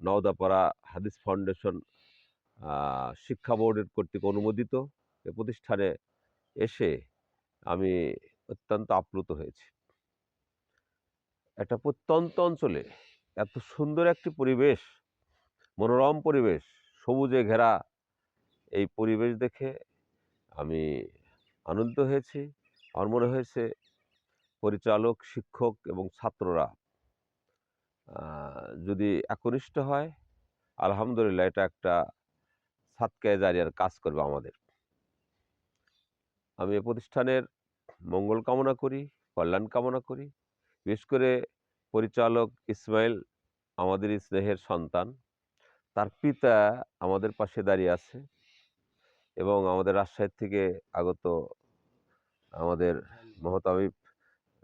নওদাপাড়া হাদিস ফাউন্ডেশন শিক্ষা বোর্ডের কর্তৃক অনুমোদিত এ প্রতিষ্ঠানে এসে আমি অত্যন্ত আপ্লুত হয়েছি। একটা প্রত্যন্ত অঞ্চলে এত সুন্দর একটি পরিবেশ, মনোরম পরিবেশ, সবুজে ঘেরা এই পরিবেশ দেখে আমি আনন্দিত হয়েছি। আমার মনে হয়েছে পরিচালক, শিক্ষক এবং ছাত্ররা যদি একনিষ্ঠ হয়, আলহামদুলিল্লাহ এটা একটা সাতকায় জারিয়ার কাজ করবে আমাদের। আমি এ প্রতিষ্ঠানের মঙ্গল কামনা করি, কল্যাণ কামনা করি। বিশেষ করে পরিচালক ইসমাইল আমাদের স্নেহের সন্তান। তার পিতা আমাদের পাশে দাঁড়িয়ে আছে এবং আমাদের রাজশাহীর থেকে আগত আমাদের মহতামিব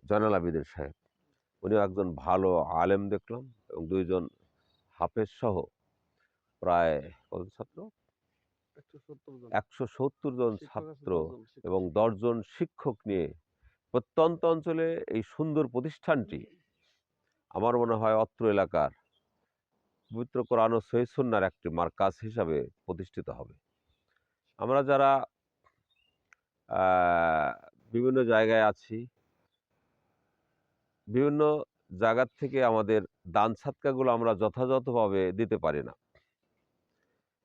জয়নাল আবিদের সাহেব। উনিও একজন ভালো আলেম দেখলাম এবং দুইজন হাফেজ সহ প্রায় কত ছাত্র? একশো সত্তর জন। ছাত্র এবং দশজন শিক্ষক নিয়ে প্রত্যন্ত অঞ্চলে এই সুন্দর প্রতিষ্ঠানটি আমার মনে হয় অত্র এলাকার পবিত্র কোরআন ও সহিসুন্নার একটি মার্কাজ হিসাবে প্রতিষ্ঠিত হবে। আমরা যারা বিভিন্ন জায়গায় আছি বিভিন্ন জায়গার থেকে আমাদের দান সাতকাগুলো আমরা যথাযথভাবে দিতে পারি না।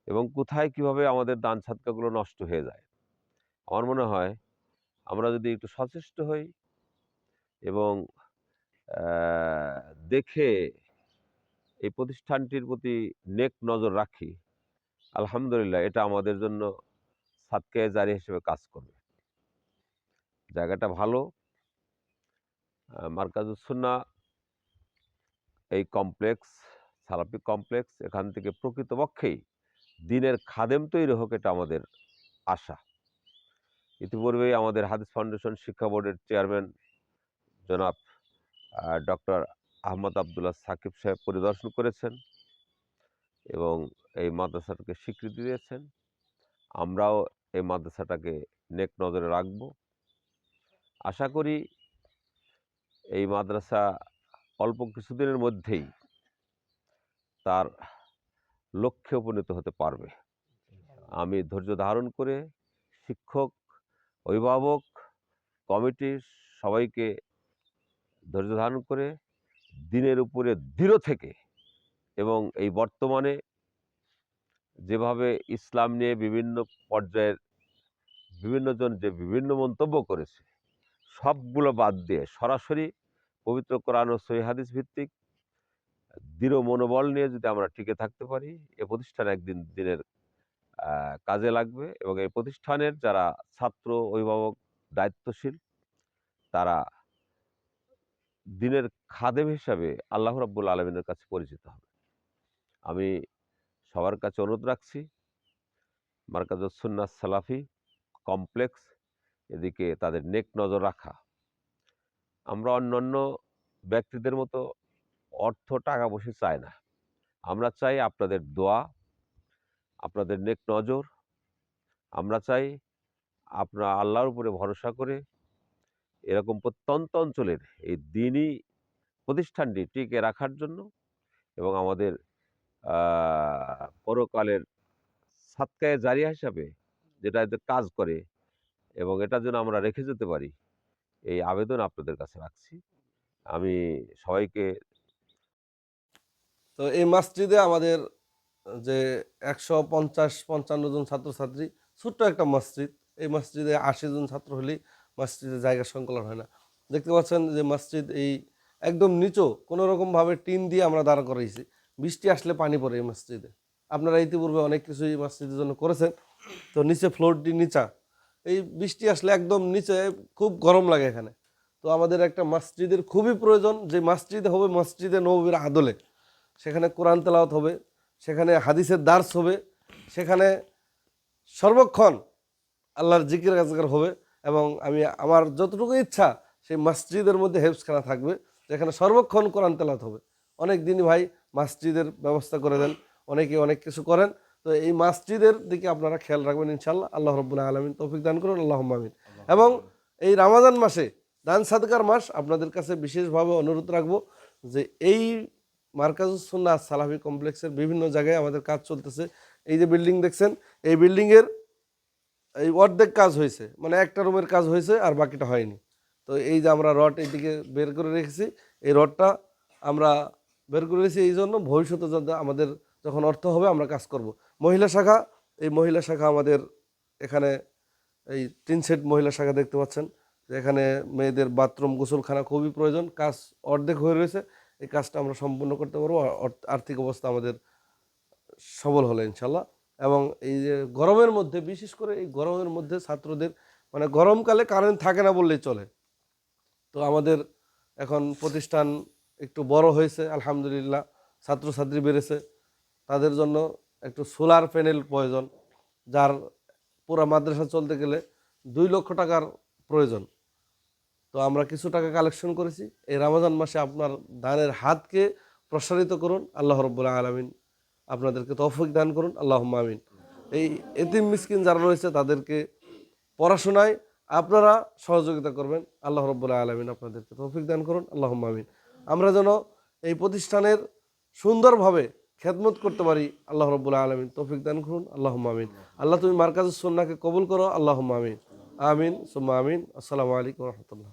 এবং কোথায় কীভাবে আমাদের দান সাতকাগুলো নষ্ট হয়ে যায়? আমার মনে হয় আমরা যদি একটু সচেষ্ট হই এবং দেখে এই প্রতিষ্ঠানটির প্রতি নেক নজর রাখি, আলহামদুলিল্লাহ এটা আমাদের জন্য সাতকে জারি হিসেবে কাজ করবে। জায়গাটা ভালো মার্কাজুসুন্না এই কমপ্লেক্স সালাপি কমপ্লেক্স এখান থেকে প্রকৃতপক্ষেই দিনের খাদেম তৈরি হোক এটা আমাদের আশা। ইতিপূর্বেই আমাদের হাদিস ফাউন্ডেশন শিক্ষা বোর্ডের চেয়ারম্যান জনাব ডক্টর আহমদ আবদুল্লাহ সাকিব সাহেব পরিদর্শন করেছেন এবং এই মাদ্রাসাটাকে স্বীকৃতি দিয়েছেন। আমরাও এই মাদ্রাসাটাকে নেক নজরে রাখব। আশা করি এই মাদ্রাসা অল্প কিছুদিনের মধ্যেই তার লক্ষ্যে উপনীত হতে পারবে। আমি ধৈর্য ধারণ করে শিক্ষক, অভিভাবক, কমিটির সবাইকে ধৈর্য ধারণ করে দিনের উপরে দৃঢ় থেকে এবং এই বর্তমানে যেভাবে ইসলাম নিয়ে বিভিন্ন পর্যায়ের বিভিন্নজন যে বিভিন্ন মন্তব্য করেছে, সবগুলো বাদ দিয়ে সরাসরি পবিত্র কোরআন ও হাদিস ভিত্তিক, দৃঢ় মনোবল নিয়ে যদি আমরা টিকে থাকতে পারি, এ প্রতিষ্ঠান একদিন দিনের কাজে লাগবে এবং এই প্রতিষ্ঠানের যারা ছাত্র, অভিভাবক, দায়িত্বশীল, তারা দিনের খাদেম হিসাবে আল্লাহ রাব্বুল আলমিনের কাছে পরিচিত হবে। আমি সবার কাছে অনুরোধ রাখছি মার্কাজুসুন্না সালাফি কমপ্লেক্স, এদিকে তাদের নেক নজর রাখা। আমরা অন্যান্য ব্যক্তিদের মতো অর্থ টাকা বসে চাই না। আমরা চাই আপনাদের দোয়া, আপনাদের নেক নজর, আমরা চাই আপনার আল্লাহর উপরে ভরসা করে এরকম প্রত্যন্ত অঞ্চলের এই দিনই প্রতিষ্ঠানটি টিকে রাখার জন্য এবং আমাদের পরকালের সাতকায় জারিয়া হিসাবে যেটা কাজ করে এবং এটার জন্য আমরা রেখে যেতে পারি। এই আবেদন আপনাদের কাছে রাখছি। আমি সবাইকে তো এই মসজিদে আমাদের, যে একশো পঞ্চাশ, পঞ্চান্ন জন ছাত্রছাত্রী, ছোট্ট একটা মসজিদ। এই মসজিদে আশি জন ছাত্র হলেই মসজিদে জায়গা সংকলন হয় না। দেখতে পাচ্ছেন যে মসজিদ এই একদম নিচু কোনো রকমভাবে টিন দিয়ে আমরা দাঁড়া করাইছি। বৃষ্টি আসলে পানি পড়ে এই মসজিদে। আপনারা ইতিপূর্বে অনেক কিছুই মসজিদের জন্য করেছেন। তো নিচে ফ্লোরটি নিচা। এই বৃষ্টি আসলে একদম নিচে খুব গরম লাগে এখানে। তো আমাদের একটা মসজিদের খুবই প্রয়োজন, যে মসজিদ হবে মসজিদে নবীর আদলে। সেখানে কোরআন তেলাওয়াত হবে, সেখানে হাদিসের দার্স হবে, সেখানে সর্বক্ষণ আল্লাহর জিকির কাজগার হবে এবং আমি, আমার যতটুকু ইচ্ছা সেই মসজিদের মধ্যে হেফসখানা থাকবে, যেখানে সর্বক্ষণ কোরআন তেলাওয়াত হবে। অনেক দিনই ভাই মসজিদের ব্যবস্থা করে দেন, অনেকে অনেক কিছু করেন তো এই মসজিদের দিকে আপনারা খেয়াল রাখবেন ইনশাল্লাহ আল্লাহ রব্বুল্লাহ আলমিন তৌফিক দান করুন। আল্লাহ আমিন। এবং এই রামাজান মাসে, দান সাদকার মাস, আপনাদের কাছে বিশেষভাবে অনুরোধ রাখব যে এই মার্কাজুসন্না সালাফি কমপ্লেক্সের বিভিন্ন জায়গায় আমাদের কাজ চলতেছে। এই যে বিল্ডিং দেখছেন, এই বিল্ডিংয়ের এই অর্ধেক কাজ হয়েছে। মানে একটা রুমের কাজ হয়েছে আর বাকিটা হয়নি। তো এই যে আমরা রড এইদিকে বের করে রেখেছি, এই রডটা আমরা বের করে রেখেছি। এই জন্য ভবিষ্যতে যাতে আমাদের যখন অর্থ হবে আমরা কাজ করব। মহিলা শাখা, এই মহিলা শাখা আমাদের এখানে এই তিন সেট মহিলা শাখা দেখতে পাচ্ছেন। এখানে মেয়েদের বাথরুম, গোসলখানা খুবই প্রয়োজন। কাজ অর্ধেক হয়ে রয়েছে। এই কাজটা আমরা সম্পূর্ণ করতে পারব। আর্থিক অবস্থা আমাদের সবল হলে ইনশাল্লাহ এবং এই যে গরমের মধ্যে, বিশেষ করে এই গরমের মধ্যে ছাত্রদের মানে গরমকালে কারেন্ট থাকে না বললেই চলে। তো আমাদের এখন প্রতিষ্ঠান একটু বড় হয়েছে, আলহামদুলিল্লাহ। ছাত্রছাত্রী বেড়েছে। তাদের জন্য একটু সোলার প্যানেল প্রয়োজন, যার পুরা মাদ্রাসা চলতে গেলে দুই লক্ষ টাকার প্রয়োজন। তো আমরা কিছু টাকা কালেকশন করেছি। এই রমাজান মাসে আপনার দানের হাতকে প্রসারিত করুন। আল্লাহ রব্বুল্লাহ আলমিন আপনাদেরকে তৌফিক দান করুন। আল্লাহ আমিন। এই এতিম মিসকিন যারা রয়েছে, তাদেরকে পড়াশোনায় আপনারা সহযোগিতা করবেন। আল্লাহ রব্বুল্লাহ আলমিন আপনাদেরকে তৌফিক দান করুন। আল্লাহ আমিন। আমরা যেন এই প্রতিষ্ঠানের সুন্দরভাবে খেদমত করতে পারি, আল্লাহ রবুল্লা আলমিন তৌফিক দান করুন আল্লাহ আমিন। আল্লাহ, তুমি মার্কাজ সন্নাকে কবুল করো আল্লাহ আমিন। আমিন, সুম্মা আমিন। আসসালামু আলাইকুম রহমতুল্লাহ।